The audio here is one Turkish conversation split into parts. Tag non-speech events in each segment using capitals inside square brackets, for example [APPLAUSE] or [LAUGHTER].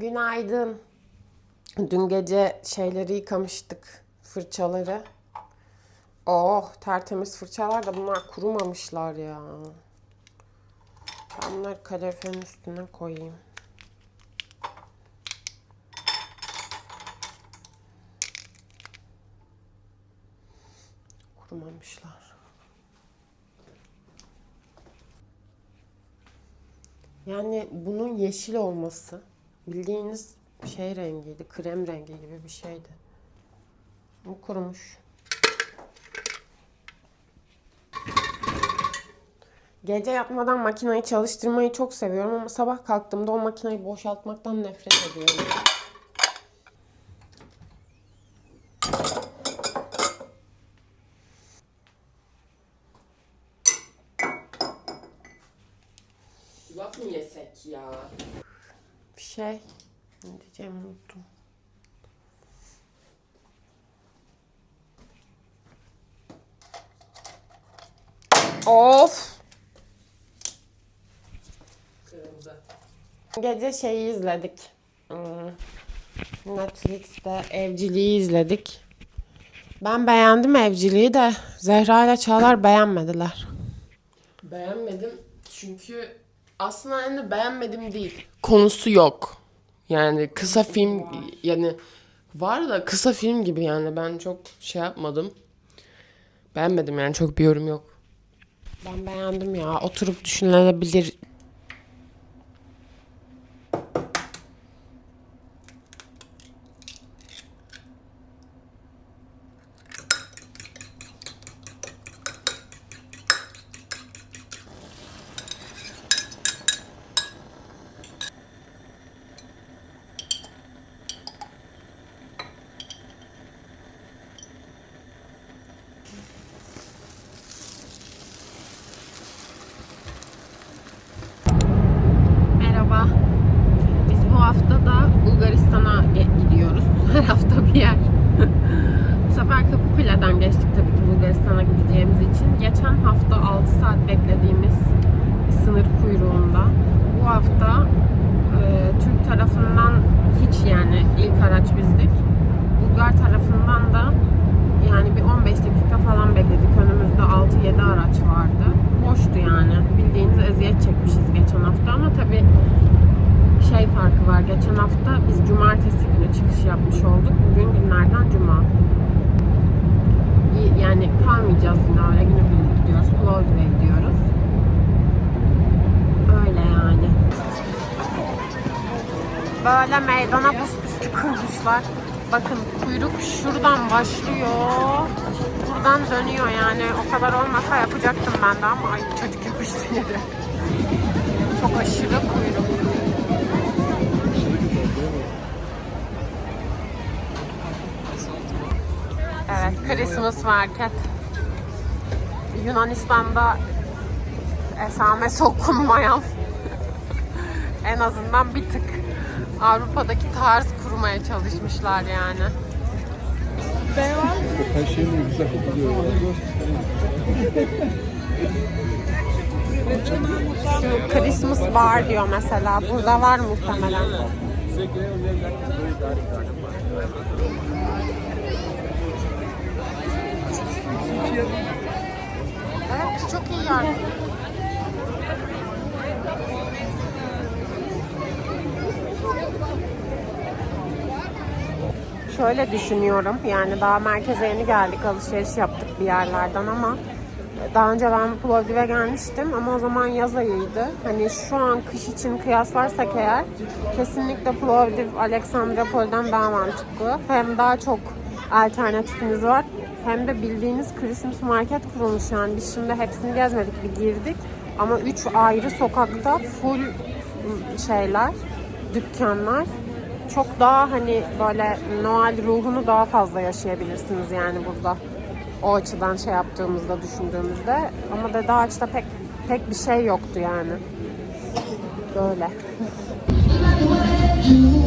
Günaydın. Dün gece şeyleri yıkamıştık. Fırçaları. Oh tertemiz fırçalar da bunlar kurumamışlar ya. Ben bunları kaloriferin üstüne koyayım. Kurumamışlar. Yani bunun yeşil olması bildiğiniz şey rengiydi, krem rengi gibi bir şeydi. Bu kurumuş. Gece yatmadan makineyi çalıştırmayı çok seviyorum ama sabah kalktığımda o makineyi boşaltmaktan nefret ediyorum. Laf mı yesek ya? Şey ne diyeceğimi unuttum. Of! Kırmızı. Gece şeyi izledik. Hmm, Netflix'te evciliği izledik. Ben beğendim evciliği de Zehra ile Çağlar beğenmediler. Beğenmedim çünkü aslında yani beğenmedim değil. Konusu yok. Yani kısa film yani var da kısa film gibi yani ben çok şey yapmadım. Beğenmedim yani çok bir yorum yok. Ben beğendim ya. Oturup düşünülebilir. Merhaba. Biz bu hafta da Bulgaristan'a ge- gidiyoruz. Her hafta bir yer. bu sefer Kapıkule'den geçtik tabii ki Bulgaristan'a gideceğimiz için. Geçen hafta 6 saat beklediğimiz sınır kuyruğunda. Bu hafta e, Türk tarafından hiç yani ilk araç bizdik. Bulgar tarafından da yani bir 15 dakika falan bekledik. Önümüzde 6-7 araç vardı. Boştu yani. Bildiğiniz eziyet çekmişiz geçen hafta ama tabii şey farkı var. Geçen hafta biz cumartesi günü çıkış yapmış olduk. Bugün günlerden cuma. Yani kalmayacağız yine öyle günübirlik gidiyoruz. Plovdiv'e gidiyoruz. Öyle yani. Böyle meydana buz püstü kurmuşlar. Bakın kuyruk şuradan başlıyor. Buradan dönüyor yani. O kadar olmasa yapacaktım ben de ama ay çocuk yapıştı yere. Çok aşırı kuyruk. Evet, Christmas Market. Yunanistan'da esame sokunmayan [LAUGHS] en azından bir tık Avrupa'daki tarz kurmaya çalışmışlar yani. Her şeyin güzel gidiyor. Şu Christmas bar diyor mesela. Burada var muhtemelen. Evet, çok iyi yer. Şöyle düşünüyorum. Yani daha merkeze yeni geldik. Alışveriş yaptık bir yerlerden ama daha önce ben Plovdiv'e gelmiştim ama o zaman yaz ayıydı. Hani şu an kış için kıyaslarsak eğer kesinlikle Plovdiv Aleksandropol'den daha mantıklı. Hem daha çok alternatifiniz var hem de bildiğiniz Christmas market kurulmuş yani. Biz şimdi hepsini gezmedik bir girdik ama üç ayrı sokakta full şeyler, dükkanlar çok daha hani böyle Noel ruhunu daha fazla yaşayabilirsiniz yani burada. O açıdan şey yaptığımızda, düşündüğümüzde. Ama Dede Ağaç'ta pek pek bir şey yoktu yani. Böyle. [LAUGHS]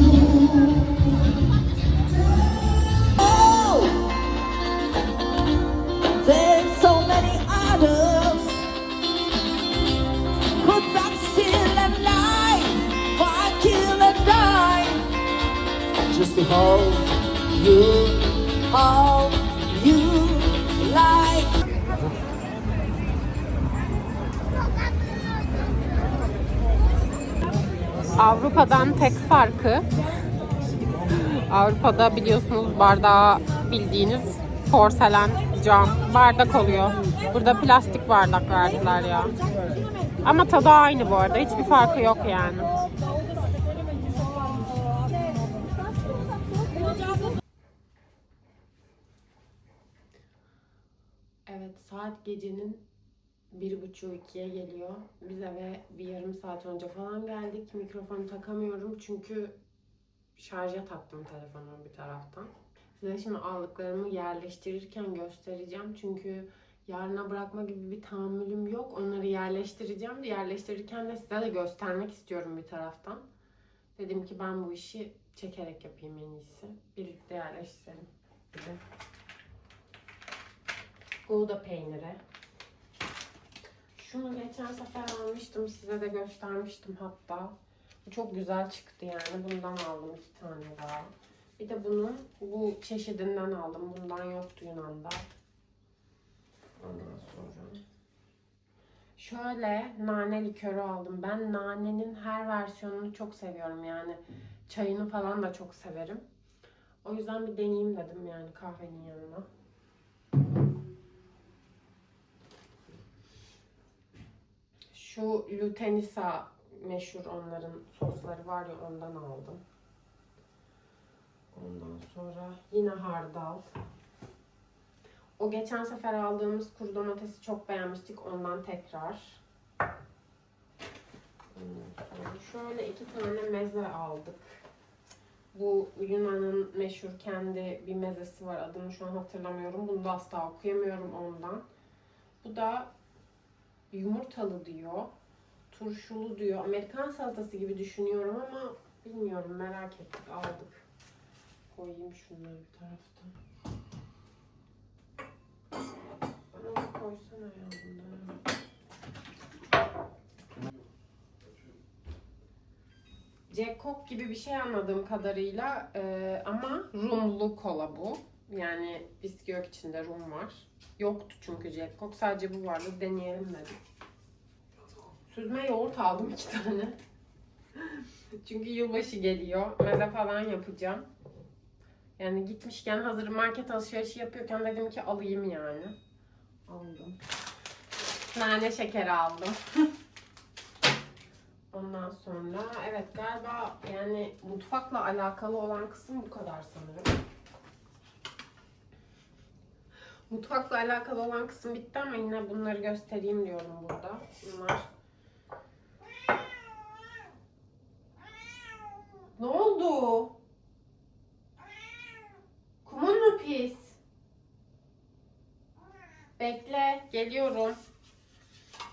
Avrupa'da biliyorsunuz bardağı bildiğiniz porselen cam bardak oluyor. Burada plastik bardak verdiler ya. Ama tadı aynı bu arada. Hiçbir farkı yok yani. Evet saat gecenin bir buçuğu ikiye geliyor. Biz eve bir yarım saat önce falan geldik. Mikrofonu takamıyorum çünkü şarja taktım telefonu bir taraftan. Size şimdi aldıklarımı yerleştirirken göstereceğim. Çünkü yarına bırakma gibi bir tahammülüm yok. Onları yerleştireceğim. Yerleştirirken de size de göstermek istiyorum bir taraftan. Dedim ki ben bu işi çekerek yapayım en iyisi. Birlikte yerleştirelim. De Gouda peyniri. Şunu geçen sefer almıştım. Size de göstermiştim hatta. Çok güzel çıktı yani. Bundan aldım iki tane daha. Bir de bunun bu çeşidinden aldım. Bundan yoktu Yunan'da. Ondan sonra. Şöyle nane likörü aldım. Ben nanenin her versiyonunu çok seviyorum yani. Çayını falan da çok severim. O yüzden bir deneyeyim dedim yani kahvenin yanına. Şu Lutenisa meşhur onların sosları var ya ondan aldım. Ondan sonra yine hardal. O geçen sefer aldığımız kuru domatesi çok beğenmiştik. Ondan tekrar. Şöyle iki tane meze aldık. Bu Yunan'ın meşhur kendi bir mezesi var. Adını şu an hatırlamıyorum. Bunu da asla okuyamıyorum ondan. Bu da yumurtalı diyor. Turşulu diyor. Amerikan salatası gibi düşünüyorum ama bilmiyorum merak ettik aldık. Koyayım şunları bir tarafta. Bana onu koysana ya bunları. Coke gibi bir şey anladığım kadarıyla e, ama rumlu kola bu. Yani viski içinde rum var. Yoktu çünkü Coke. Sadece bu vardı. Deneyelim dedim. Süzme yoğurt aldım iki tane. çünkü yılbaşı geliyor. Meze falan yapacağım. Yani gitmişken hazır market alışverişi yapıyorken dedim ki alayım yani. Aldım. Nane şekeri aldım. [LAUGHS] Ondan sonra evet galiba yani mutfakla alakalı olan kısım bu kadar sanırım. Mutfakla alakalı olan kısım bitti ama yine bunları göstereyim diyorum burada. Bunlar. Geliyorum.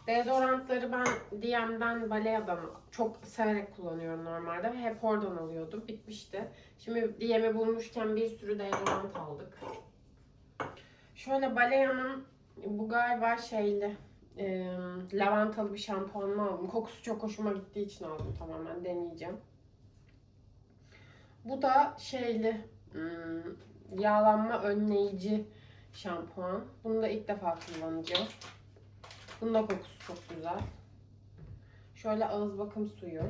Deodorantları ben DM'den Balea'dan çok severek kullanıyorum normalde ve hep oradan alıyordum. Bitmişti. Şimdi DM'i bulmuşken bir sürü deodorant aldık. Şöyle Balea'nın bu galiba şeyli e, lavantalı bir şampuanını aldım. Kokusu çok hoşuma gittiği için aldım tamamen deneyeceğim. Bu da şeyli hmm, yağlanma önleyici şampuan. Bunu da ilk defa kullanacağım. Bunun da kokusu çok güzel. Şöyle ağız bakım suyu.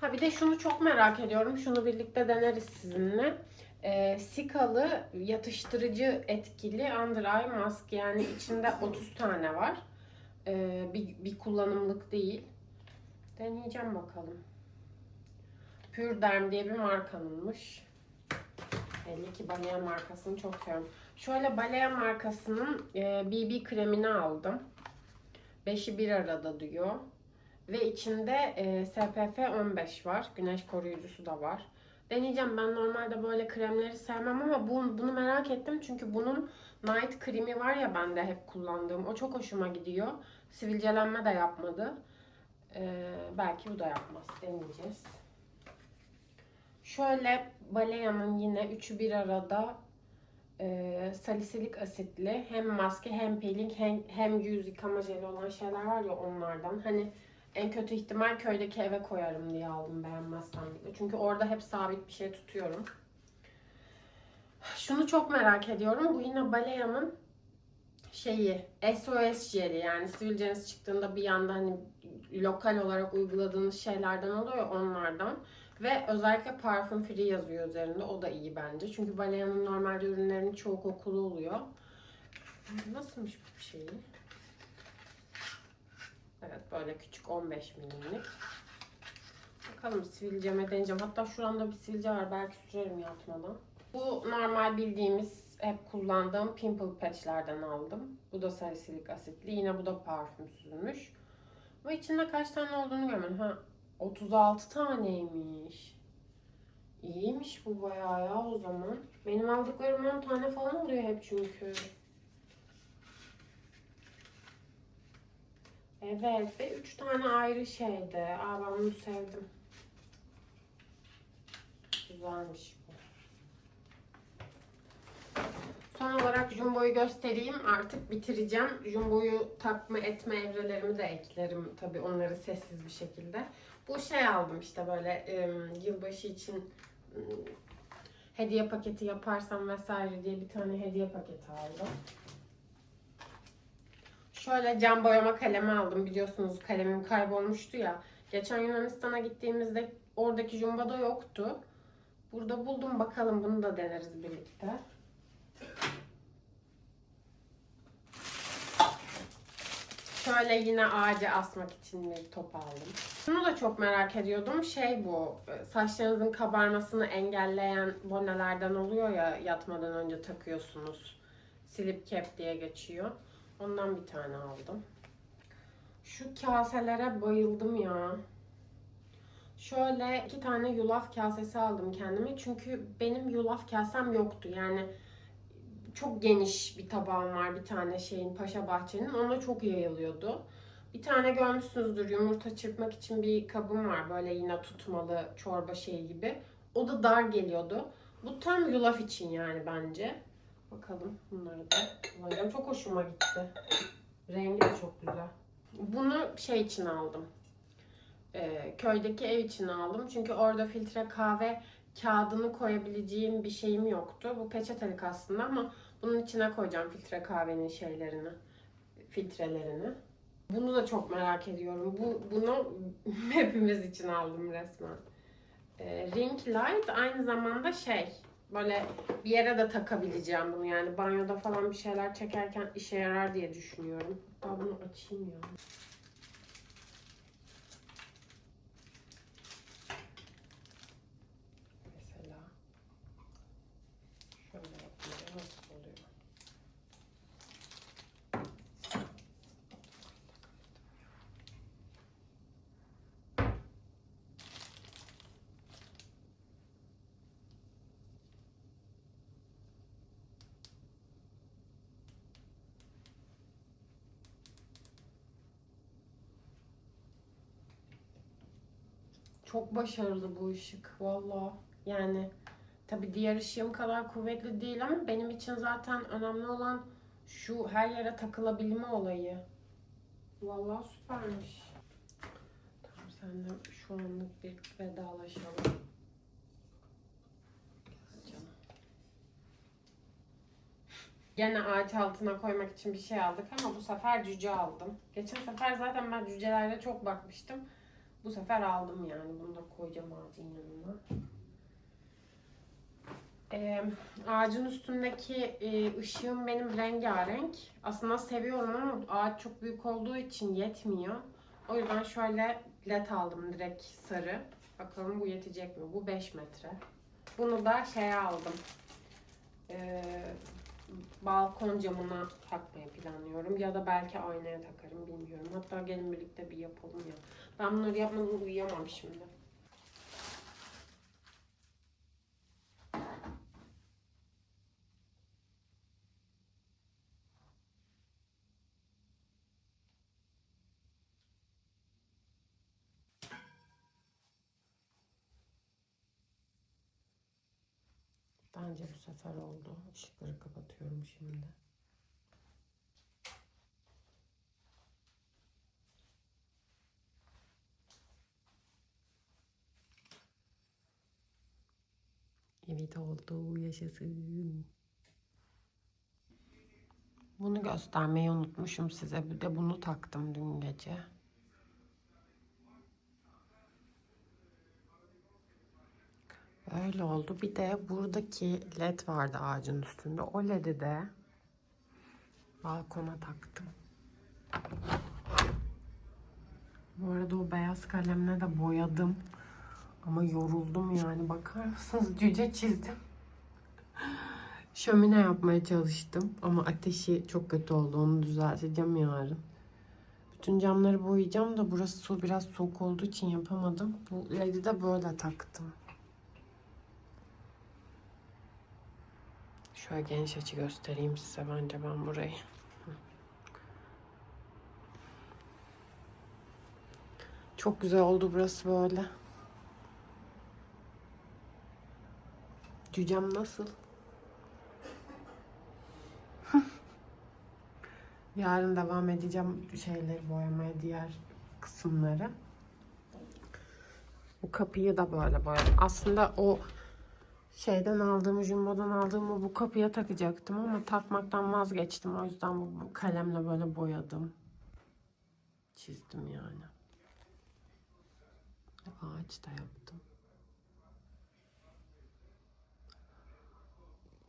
Ha bir de şunu çok merak ediyorum. Şunu birlikte deneriz sizinle. Ee, Sikalı yatıştırıcı etkili under eye mask. Yani içinde 30 tane var. Ee, bir, bir kullanımlık değil. Deneyeceğim bakalım. Pure Derm diye bir markanınmış. Belli ki Balea markasını çok seviyorum. Şöyle Balea markasının e, BB kremini aldım. Beşi bir arada diyor. Ve içinde e, SPF 15 var. Güneş koruyucusu da var. Deneyeceğim. Ben normalde böyle kremleri sevmem ama bu, bunu merak ettim. Çünkü bunun Night kremi var ya bende hep kullandığım. O çok hoşuma gidiyor. Sivilcelenme de yapmadı. E, belki bu da yapmaz. Deneyeceğiz. Şöyle Balea'nın yine üçü bir arada e, salisilik asitli hem maske hem peeling hem, hem yüz yıkama jeli olan şeyler var ya onlardan. Hani en kötü ihtimal köydeki eve koyarım diye aldım beğenmezsem bile. Çünkü orada hep sabit bir şey tutuyorum. Şunu çok merak ediyorum. Bu yine Balea'nın şeyi SOS jeli yani sivilceniz çıktığında bir yanda hani lokal olarak uyguladığınız şeylerden oluyor onlardan. Ve özellikle parfüm free yazıyor üzerinde. O da iyi bence. Çünkü Balea'nın normalde ürünlerinin çoğu kokulu oluyor. Nasılmış bu şeyi? Evet böyle küçük 15 milimlik. Bakalım sivilceme deneyeceğim. Hatta şuramda bir sivilce var. Belki sürerim yatmadan. Bu normal bildiğimiz hep kullandığım pimple patchlerden aldım. Bu da salisilik asitli. Yine bu da parfümsüzmüş. Ama içinde kaç tane olduğunu görmedim. Ha 36 taneymiş. İyiymiş bu bayağı ya o zaman. Benim aldıklarım 10 tane falan oluyor hep çünkü. Evet ve 3 tane ayrı şeyde. Aa ben bunu sevdim. Güzelmiş bu. Son olarak Jumbo'yu göstereyim. Artık bitireceğim. Jumbo'yu takma etme evrelerimi de eklerim. Tabii onları sessiz bir şekilde. Bu şey aldım işte böyle e, yılbaşı için e, hediye paketi yaparsam vesaire diye bir tane hediye paketi aldım. Şöyle cam boyama kalemi aldım. Biliyorsunuz kalemim kaybolmuştu ya. Geçen Yunanistan'a gittiğimizde oradaki Jumbo'da yoktu. Burada buldum. Bakalım bunu da deneriz birlikte. Şöyle yine ağaca asmak için bir top aldım. Şunu da çok merak ediyordum. Şey bu, saçlarınızın kabarmasını engelleyen bonelerden oluyor ya yatmadan önce takıyorsunuz. Slip cap diye geçiyor. Ondan bir tane aldım. Şu kaselere bayıldım ya. Şöyle iki tane yulaf kasesi aldım kendime. Çünkü benim yulaf kasem yoktu. Yani çok geniş bir tabağım var bir tane şeyin Paşa Bahçe'nin. Onda çok yayılıyordu. Bir tane görmüşsünüzdür yumurta çırpmak için bir kabım var. Böyle yine tutmalı çorba şeyi gibi. O da dar geliyordu. Bu tam yulaf için yani bence. Bakalım bunları da kullanacağım. Çok hoşuma gitti. Rengi de çok güzel. Bunu şey için aldım. Ee, köydeki ev için aldım. Çünkü orada filtre kahve kağıdını koyabileceğim bir şeyim yoktu. Bu peçetelik aslında ama bunun içine koyacağım filtre kahvenin şeylerini, filtrelerini. Bunu da çok merak ediyorum. Bu bunu [LAUGHS] hepimiz için aldım resmen. Ee, ring light aynı zamanda şey böyle bir yere de takabileceğim bunu yani banyoda falan bir şeyler çekerken işe yarar diye düşünüyorum. Hatta bunu açayım ya. Mesela şöyle yapınca nasıl oluyor? Çok başarılı bu ışık valla. Yani tabi diğer ışığım kadar kuvvetli değil ama benim için zaten önemli olan şu her yere takılabilme olayı. Valla süpermiş. Tamam senle şu anlık bir vedalaşalım. Gene ağaç altına koymak için bir şey aldık ama bu sefer cüce aldım. Geçen sefer zaten ben cücelerde çok bakmıştım. Bu sefer aldım yani. Bunu da koyacağım ağacın yanına. Ee, ağacın üstündeki e, ışığım benim rengarenk. Aslında seviyorum ama ağaç çok büyük olduğu için yetmiyor. O yüzden şöyle led aldım direkt sarı. Bakalım bu yetecek mi? Bu 5 metre. Bunu da şeye aldım. Ee, balkon camına takmayı planlıyorum. Ya da belki aynaya takarım bilmiyorum. Hatta gelin birlikte bir yapalım ya. Ben bunları yapmadan uyuyamam şimdi. Bence bu sefer oldu. Işıkları kapatıyorum şimdi. Led oldu. Yaşasın. Bunu göstermeyi unutmuşum size. Bir de bunu taktım dün gece. Öyle oldu. Bir de buradaki led vardı ağacın üstünde. O ledi de balkona taktım. Bu arada o beyaz kalemle de boyadım. Ama yoruldum yani. Bakar mısınız? Cüce çizdim. Şömine yapmaya çalıştım. Ama ateşi çok kötü oldu. Onu düzelteceğim yarın. Bütün camları boyayacağım da burası su biraz soğuk olduğu için yapamadım. Bu ledi de böyle taktım. Şöyle geniş açı göstereyim size bence ben burayı. Çok güzel oldu burası böyle. Cücem nasıl? [LAUGHS] Yarın devam edeceğim şeyleri boyamaya diğer kısımları. Bu kapıyı da böyle boyadım. Aslında o şeyden aldığım, jumbodan aldığımı bu kapıya takacaktım ama takmaktan vazgeçtim. O yüzden bu, bu kalemle böyle boyadım. Çizdim yani. Ağaç da yaptım.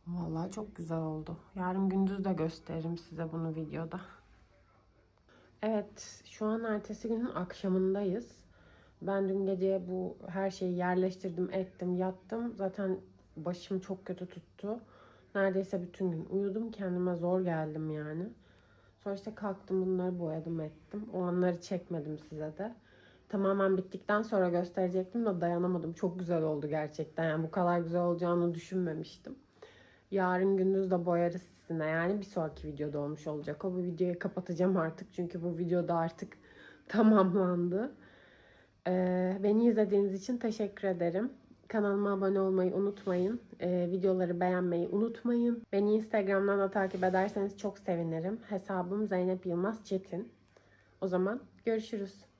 Vallahi çok güzel oldu. Yarın gündüz de gösteririm size bunu videoda. Evet, şu an ertesi günün akşamındayız. Ben dün gece bu her şeyi yerleştirdim, ettim, yattım. Zaten başım çok kötü tuttu. Neredeyse bütün gün uyudum. Kendime zor geldim yani. Sonra işte kalktım bunları boyadım ettim. O anları çekmedim size de. Tamamen bittikten sonra gösterecektim de dayanamadım. Çok güzel oldu gerçekten. Yani bu kadar güzel olacağını düşünmemiştim. Yarın gündüz de boyarız sizinle. Yani bir sonraki videoda olmuş olacak. O bu videoyu kapatacağım artık. Çünkü bu videoda artık [LAUGHS] tamamlandı. Ee, beni izlediğiniz için teşekkür ederim. Kanalıma abone olmayı unutmayın. Ee, videoları beğenmeyi unutmayın. Beni Instagram'dan da takip ederseniz çok sevinirim. Hesabım Zeynep Yılmaz Çetin. O zaman görüşürüz.